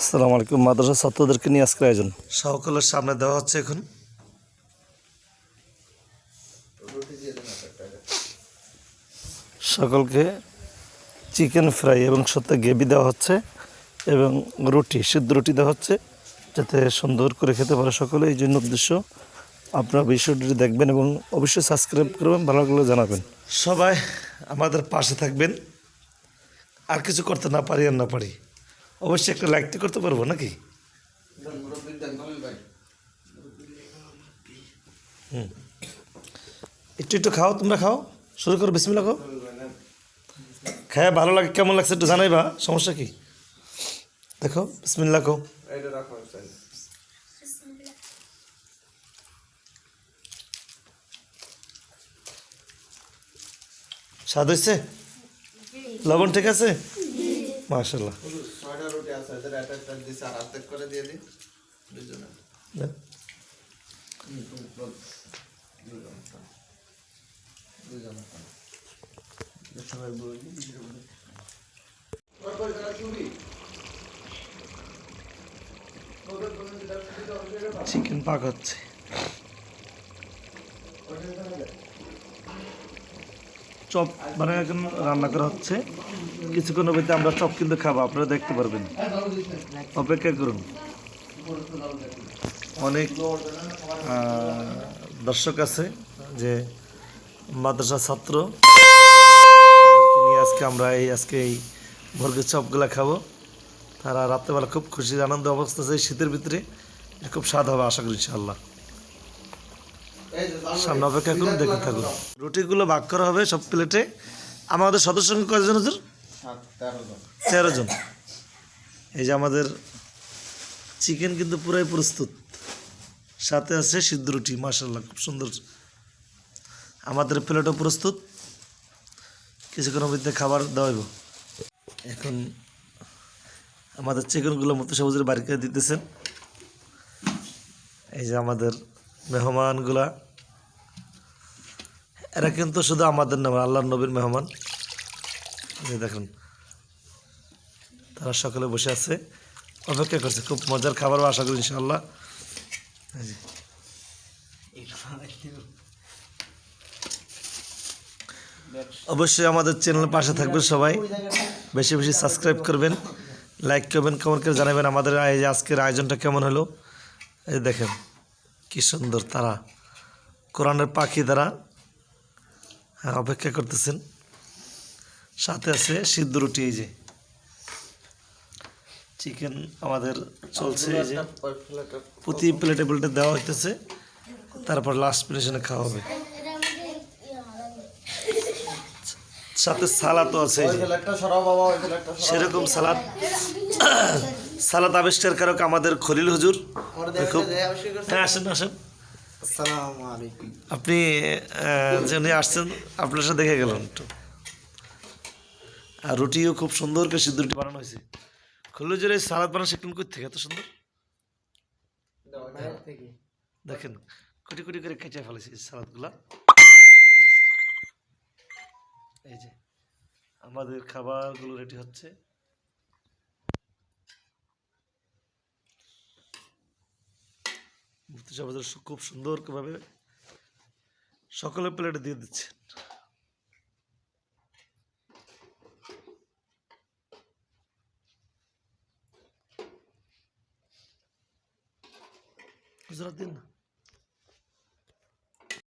আসসালামু আলাইকুম মাদ্রাসা ছাত্রদেরকে নিয়ে আজকের আয়োজন। সকলের সামনে দেওয়া হচ্ছে এখন। সকলকে চিকেন ফ্রাই এবং সাথে গ্রেভি দেওয়া হচ্ছে এবং রুটি সিদ্ধ রুটি দেওয়া হচ্ছে যাতে সুন্দর করে খেতে পারে সকলে। এই জন্য উদ্দেশ্য আপনারা বিষয়টি দেখবেন এবং অবশ্যই সাবস্ক্রাইব করবেন ভালো লাগলে জানাবেন। সবাই আমাদের পাশে থাকবেন। আর কিছু করতে না পারি আর না পারি। অবশ্যই একটা লাইকটি করতে পারব নাকি? হুম। একটু একটু খাও, তোমরা খাও। শুরু করো বিসমিল্লা খাও খায় ভালো লাগে, কেমন লাগছে একটু জানাইবা, সমস্যা কি? দেখো বিসমিল্লা খাও স্বাদ হয়েছে লবণ ঠিক আছে? মাশাল্লাহ একটা একটা দিছে আর অর্ধেক করে দিয়ে দিই। দুজনে সবাই বলি চিকেন পাক হচ্ছে। চপ মানে এখন রান্না করা হচ্ছে। কিছুক্ষণ মধ্যে আমরা চপ কিন্তু খাব আপনারা দেখতে পারবেন। অপেক্ষা করুন। অনেক দর্শক আছে যে মাদ্রাসা ছাত্র। নিয়ে আজকে আমরা এই আজকে এই ভর্গের চপগুলা খাব। তারা রাত্রেবেলা খুব খুশি আনন্দ অবস্থা আছে শীতের ভিতরে খুব স্বাদ হবে আশা করি জানো, সামনে অপেক্ষা করুন দেখতে থাকুন। রুটিগুলো ভাগ করা হবে সব প্লেটে। আমাদের সদস্য সংখ্যা কয়জন হুজুর? তেরো জন। এই যে আমাদের চিকেন কিন্তু পুরাই প্রস্তুত। সাথে আছে সিদ্ধ রুটি মাসাল্লাহ খুব সুন্দর। আমাদের প্লেটও প্রস্তুত। কিছুক্ষণের মধ্যে খাবার দেওয়া হইব। এখন আমাদের চিকেনগুলো মতো সবুজের বাড়িতে দিতেছেন। এই যে আমাদের মেহমানগুলা। এরা কিন্তু শুধু আমাদের নাম আল্লাহ নবীর মেহমান। দেখেন, তারা সকলে বসে আছে, অপেক্ষা করছে, খুব মজার খাবার আশা করি ইনশাল্লাহ অবশ্যই আমাদের চ্যানেলের পাশে থাকবেন সবাই, বেশি বেশি সাবস্ক্রাইব করবেন, লাইক করবেন, কমেন্ট করে জানাবেন আমাদের আজকের আয়োজনটা কেমন হলো। এই দেখেন, কি সুন্দর তারা, কোরআনের পাখি তারা অপেক্ষা করতেছেন। সাথে আছে সিদ্ধ রুটি এই যে। চিকেন আমাদের চলছে এই যে। প্রতি প্লেটে প্লেটে দেওয়া হইতেছে। তারপর লাস্ট প্লেশনে খাওয়া হবে। সাথে সালাদও আছে সেরকম সালাদ সালাদ আবিষ্কারকারক আমাদের খলিল হুজুর। খুব আবিষ্কার হ্যাঁ আসেন আসেন। আপনি উনি আসছেন আপনার সাথে দেখে গেলেন একটু। আর রুটিও খুব সুন্দর করে সিদ্ধ রুটি বানানো হয়েছে। খল্লুজের এই সালাদ বানানো শিখলেন কই থেকে? এত সুন্দর। দেখেন কোটি কোটি করে কেটে ফেলেছে সালাদগুলা। এই যে আমাদের খাবারগুলো রেডি হচ্ছে। হুজুর খুব সুন্দরভাবে সকলের প্লেটে দিয়ে দিচ্ছে। হুজুর দিন না?